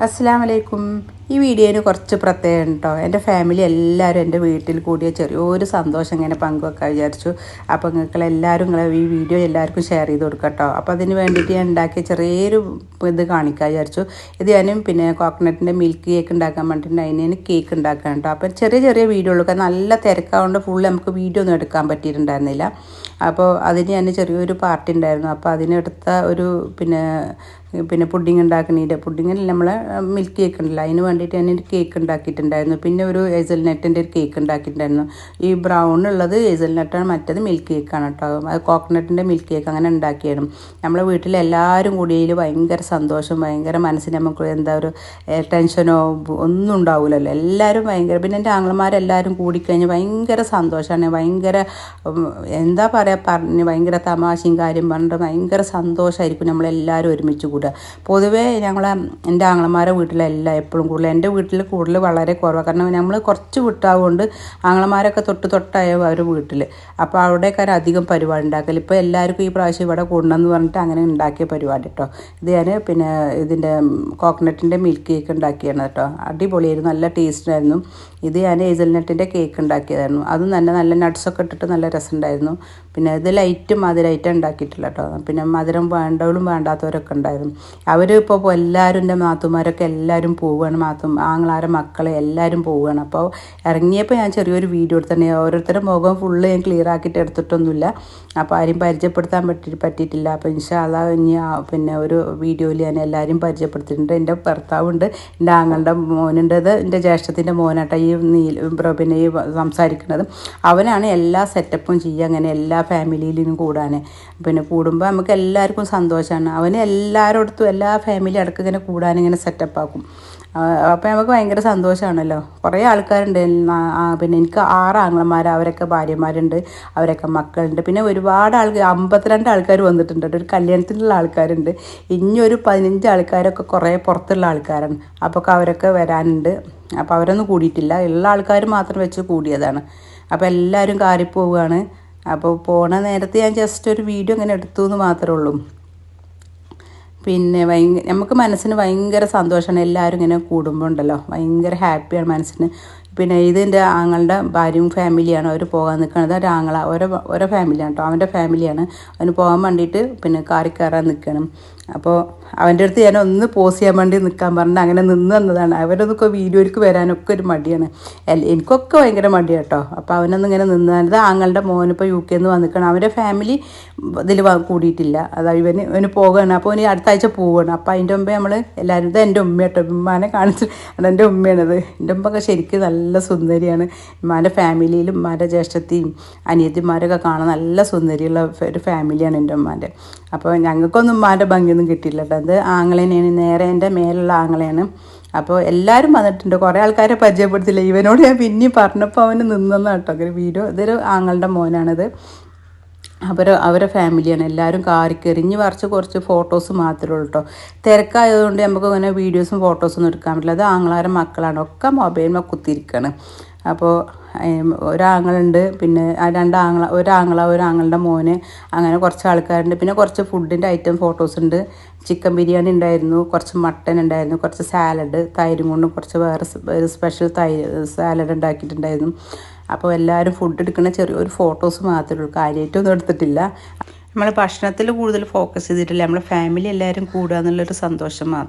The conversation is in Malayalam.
അസ്സാം വലൈക്കും ഈ വീഡിയോന് കുറച്ച് പ്രത്യേകം കേട്ടോ എന്റെ ഫാമിലി എല്ലാവരും എന്റെ വീട്ടിൽ കൂടിയ ചെറിയൊരു സന്തോഷം ഇങ്ങനെ പങ്കുവെക്കാൻ വിചാരിച്ചു. അപ്പോൾ നിങ്ങൾക്ക് എല്ലാവരും ഈ വീഡിയോ എല്ലാവർക്കും ഷെയർ ചെയ്ത് കൊടുക്കട്ടോ. കേട്ടോ അപ്പോൾ അതിന് വേണ്ടിയിട്ട് ഞാൻ ഉണ്ടാക്കിയ ചെറിയൊരു ഇത് കാണിക്കാൻ വിചാരിച്ചു. ഇത് ഞാനും പിന്നെ കോക്കനട്ടിന്റെ മിൽക്ക് കേക്ക് ഉണ്ടാക്കാൻ വേണ്ടിയിട്ട് അതിന് കേക്ക് ഉണ്ടാക്കാൻ കേട്ടോ. അപ്പോൾ ചെറിയ ചെറിയ വീഡിയോ ഉള്ളൂ നല്ല തിരക്കാവുകൊണ്ട് ഫുൾ നമുക്ക് വീഡിയോ ഒന്നും എടുക്കാൻ പറ്റിയിട്ടുണ്ടായിരുന്നില്ല. അപ്പോൾ അതിന് ഞാൻ ചെറിയൊരു പാർട്ടി ഉണ്ടായിരുന്നു. അപ്പോൾ അതിനെടുത്ത ഒരു പിന്നെ പിന്നെ പുഡിങ് ഉണ്ടാക്കണീന്റെ പുഡിങ്ങിൽ നമ്മൾ മിൽക്ക് കേക്ക് ഉണ്ടല്ലോ അതിന് വേണ്ടിയിട്ട് ഞാൻ ഒരു കേക്ക് ഉണ്ടാക്കിയിട്ടുണ്ടായിരുന്നു. പിന്നെ ഒരു ഏസൽ നെറ്റിന്റെ ഒരു കേക്ക് ഉണ്ടാക്കിയിട്ടുണ്ടായിരുന്നു. ഈ ബ്രൗൺ ഉള്ളത് ഏസൽ നെറ്റാണ് മറ്റത് മിൽക്ക് കേക്കാണ് കേട്ടോ. അത് കോക്കനട്ടിന്റെ മിൽക്ക് കേക്ക് അങ്ങനെ ഉണ്ടാക്കിയാണ്. നമ്മളെ വീട്ടിൽ എല്ലാവരും കൂടിയതിൽ ഭയങ്കര സന്തോഷം ഭയങ്കര മനസ്സിന് നമുക്ക് എന്താ ഒരു ടെൻഷനോ ഒന്നും ഉണ്ടാവില്ലല്ലോ എല്ലാവരും ഭയങ്കര പിന്നെ എന്റെ ആങ്ങളമാരെല്ലാവരും കൂടിക്കഴിഞ്ഞ് ഭയങ്കര സന്തോഷമാണ്. ഭയങ്കര എന്താ പറയുക പറഞ്ഞ് ഭയങ്കര തമാശയും കാര്യം പറഞ്ഞിട്ട് ഭയങ്കര സന്തോഷമായിരിക്കും നമ്മളെല്ലാവരും ഒരുമിച്ച് കൂടുക പൊതുവേ ഞങ്ങളെ എന്റെ ആങ്ങളമാരെ വീട്ടിലെല്ലാം എപ്പോഴും കൂടുതൽ എന്റെ വീട്ടിൽ കൂടുതൽ വളരെ കുറവാണ് കാരണം നമ്മൾ കുറച്ച് വിട്ടാവുകൊണ്ട് ആങ്ങളമാരൊക്കെ തൊട്ട് തൊട്ടായ അവർ വീട്ടിൽ അപ്പോൾ അവിടേക്കാർ അധികം പരിപാടി ഉണ്ടാക്കൽ ഇപ്പോൾ എല്ലാവർക്കും ഈ പ്രാവശ്യം ഇവിടെ കൂടണമെന്ന് പറഞ്ഞിട്ട് അങ്ങനെ ഉണ്ടാക്കിയ പരിപാടി കേട്ടോ ഇത് ഞാൻ പിന്നെ ഇതിന്റെ കോക്കനട്ടിന്റെ മിൽക്ക് കേക്ക് ഉണ്ടാക്കിയാണ് കേട്ടോ അടിപൊളിയായിരുന്നു. നല്ല ടേസ്റ്റ് ആയിരുന്നു. ഇത് ഞാൻ ഏസൽനട്ടിന്റെ കേക്ക് ഉണ്ടാക്കിയതായിരുന്നു. അതും തന്നെ നല്ല നട്ട്സൊക്കെ ഇട്ടിട്ട് നല്ല രസമുണ്ടായിരുന്നു. പിന്നെ ഇത് ലൈറ്റ് മധുരമായിട്ട് ഉണ്ടാക്കിയിട്ടില്ല കേട്ടോ പിന്നെ മധുരം വേണ്ടവളും വേണ്ടാത്തവരൊക്കെ ഉണ്ടായിരുന്നു. അവർ ഇപ്പോൾ എല്ലാവരും എന്റെ മാത്തുമാരൊക്കെ എല്ലാവരും പോവുകയാണ്. മാത്തും ആങ്ങളാരെ മക്കളെ എല്ലാവരും പോവുകയാണ്. അപ്പോൾ ഇറങ്ങിയപ്പോൾ ഞാൻ ചെറിയൊരു വീഡിയോ എടുത്തന്നെ ഓരോരുത്തരുടെ മുഖം ഫുള്ള് ഞാൻ ക്ലിയർ ആക്കിയിട്ട് എടുത്തിട്ടൊന്നുമില്ല. അപ്പോൾ ആരും പരിചയപ്പെടുത്താൻ പറ്റി പറ്റിയിട്ടില്ല. അപ്പോൾ ഇൻഷാല്ല ഇനി പിന്നെ ഒരു വീഡിയോയിൽ ഞാൻ എല്ലാവരും പരിചയപ്പെടുത്തിയിട്ടുണ്ട്. എന്റെ ഭർത്താവുണ്ട് എന്റെ ആങ്ങളുടെ മോനുണ്ടത് എന്റെ ജ്യേഷ്ഠത്തിന്റെ മോനാട്ടോ ഈ ബ്ര- പിന്നെ ഈ സംസാരിക്കുന്നത് അവനാണ് എല്ലാ സെറ്റപ്പും ചെയ്യുക അങ്ങനെ എല്ലാ ഫാമിലിയിലും കൂടാൻ പിന്നെ കൂടുമ്പോൾ നമുക്ക് എല്ലാവർക്കും സന്തോഷമാണ് അവന് എല്ലാവരോടത്തും എല്ലാ ഫാമിലി അടക്കം ഇങ്ങനെ കൂടാൻ ഇങ്ങനെ സെറ്റപ്പാക്കും അപ്പോൾ നമുക്ക് ഭയങ്കര സന്തോഷമാണല്ലോ കുറേ ആൾക്കാരുണ്ട്. പിന്നെ എനിക്ക് ആറ് ആങ്ങളമാർ അവരൊക്കെ ഭാര്യമാരുണ്ട് അവരൊക്കെ മക്കളുണ്ട്. പിന്നെ ഒരുപാട് ആൾക്കാർ അമ്പത്തിരണ്ട് ആൾക്കാർ വന്നിട്ടുണ്ട്. ഒരു കല്യാണത്തിനുള്ള ആൾക്കാരുണ്ട്. ഇനി ഒരു പതിനഞ്ച് ആൾക്കാരൊക്കെ കുറേ പുറത്തുള്ള ആൾക്കാരാണ്. അപ്പോൾ അവരൊക്കെ വരാനുണ്ട്. അപ്പോൾ അവരൊന്നും കൂടിയിട്ടില്ല. എല്ലാ ആൾക്കാർ മാത്രം വെച്ച് കൂടിയതാണ്. അപ്പോൾ എല്ലാവരും കാറി പോവുകയാണ് അപ്പോൾ പോണ നേരത്തെ ഞാൻ ജസ്റ്റ് ഒരു വീഡിയോ ഇങ്ങനെ എടുത്തു എന്ന് മാത്രമേ ഉള്ളൂ. പിന്നെ ഭയങ്കര നമുക്ക് മനസ്സിന് ഭയങ്കര സന്തോഷമാണ് എല്ലാവരും ഇങ്ങനെ കൂടുമ്പോൾ ഉണ്ടല്ലോ. ഭയങ്കര ഹാപ്പിയാണ് മനസ്സിന്. പിന്നെ ഇത് എന്റെ ആങ്ങളുടെ ഭാര്യയും ഫാമിലിയാണ്. അവർ പോകാൻ നിൽക്കുന്നത്. ഒരു ആങ്ങള ഓരോ ഓരോ ഫാമിലിയാണ് കേട്ടോ അവന്റെ ഫാമിലിയാണ്. അവന് പോകാൻ വേണ്ടിയിട്ട് പിന്നെ കാറി കയറാൻ നിൽക്കണം അപ്പോൾ അവന്റെ അടുത്ത് ഞാൻ ഒന്ന് പോസ് ചെയ്യാൻ വേണ്ടി നിൽക്കാൻ പറഞ്ഞ് അങ്ങനെ നിന്ന് തന്നതാണ് അവരൊന്നൊക്കെ വീഡിയോയിലേക്ക് വരാനൊക്കെ ഒരു മടിയാണ്. എനിക്കൊക്കെ ഭയങ്കര മടിയാണ് കേട്ടോ അപ്പോൾ അവനൊന്നും ഇങ്ങനെ നിന്നതാണ്. ഇത് ആങ്ങളുടെ മോനിപ്പോൾ യു കെന്ന് വന്നിക്കണം അവന്റെ ഫാമിലി ഇതിൽ കൂടിയിട്ടില്ല. അതായത് ഇവന് ഇവന് പോകുകയാണ് അപ്പോൾ ഇനി അടുത്ത ആഴ്ച പോവുകയാണ് അപ്പോൾ അതിന്റെ മുമ്പേ നമ്മൾ എല്ലാവരും ഇത് എന്റെ ഉമ്മ കേട്ടോ ഉമ്മാനെ കാണിച്ചിട്ട് അത് എന്റെ ഉമ്മയാണത്. എന്റെ ഉമ്മയൊക്കെ ശരിക്കും നല്ല സുന്ദരിയാണ്. ഉമ്മാന്റെ ഫാമിലിയിലും ഉമ്മാന്റെ ജ്യേഷ്ഠത്തെയും അനിയത്തിമാരൊക്കെ കാണാൻ നല്ല സുന്ദരിയുള്ള ഒരു ഫാമിലിയാണ് എന്റെ ഉമ്മാന്റെ അപ്പോൾ ഞങ്ങൾക്കൊന്നും ഉമ്മാന്റെ ഭംഗിയൊന്നും കിട്ടിയില്ല കേട്ടോ അത് ആങ്ങളേനെയാണ് നേരെ എന്റെ മേലുള്ള ആങ്ങളെയാണ്. അപ്പോൾ എല്ലാവരും വന്നിട്ടുണ്ട്. കുറേ ആൾക്കാരെ പരിചയപ്പെടുത്തില്ല ഇവനോട് ഞാൻ പിന്നെയും പറഞ്ഞപ്പോൾ അവന് നിന്നെന്നാട്ടോ ഒരു വീഡിയോ ഇതൊരു ആങ്ങളുടെ മോനാണിത്. അവർ അവരെ ഫാമിലിയാണ് എല്ലാവരും കാറിക്കെറിഞ്ഞ് വരച്ച് കുറച്ച് ഫോട്ടോസ് മാത്രമേ ഉള്ളൂ കേട്ടോ തിരക്കായതുകൊണ്ട് നമുക്ക് അങ്ങനെ വീഡിയോസും ഫോട്ടോസൊന്നും എടുക്കാൻ പറ്റില്ല. അത് ആങ്ങളാരെ മക്കളാണ്. ഒക്കെ മൊബൈലിൽ കുത്തിയിരിക്കുകയാണ് അപ്പോൾ ഒരാങ്ങളുണ്ട്. പിന്നെ ആ രണ്ട് ആങ്ങള ഒരാങ്ങള ഒരാങ്ങളുടെ മോന് അങ്ങനെ കുറച്ച് ആൾക്കാരുണ്ട്. പിന്നെ കുറച്ച് ഫുഡിന്റെ ഐറ്റം ഫോട്ടോസ് ഉണ്ട്. ചിക്കൻ ബിരിയാണി ഉണ്ടായിരുന്നു. കുറച്ച് മട്ടൻ ഉണ്ടായിരുന്നു. കുറച്ച് സാലഡ് തൈരും കൊണ്ടും കുറച്ച് വേറെ ഒരു സ്പെഷ്യൽ തൈ സാലഡ് ഉണ്ടാക്കിയിട്ടുണ്ടായിരുന്നു. അപ്പോൾ എല്ലാവരും ഫുഡ് എടുക്കുന്ന ചെറിയൊരു ഫോട്ടോസ് മാത്രമേ ഉള്ളൂ. കാര്യമായിട്ടൊന്നും എടുത്തിട്ടില്ല. നമ്മൾ ഭക്ഷണത്തിൽ കൂടുതൽ ഫോക്കസ് ചെയ്തിട്ടില്ല. നമ്മൾ ഫാമിലി എല്ലാവരും കൂടുക എന്നുള്ളൊരു സന്തോഷം മാത്രം.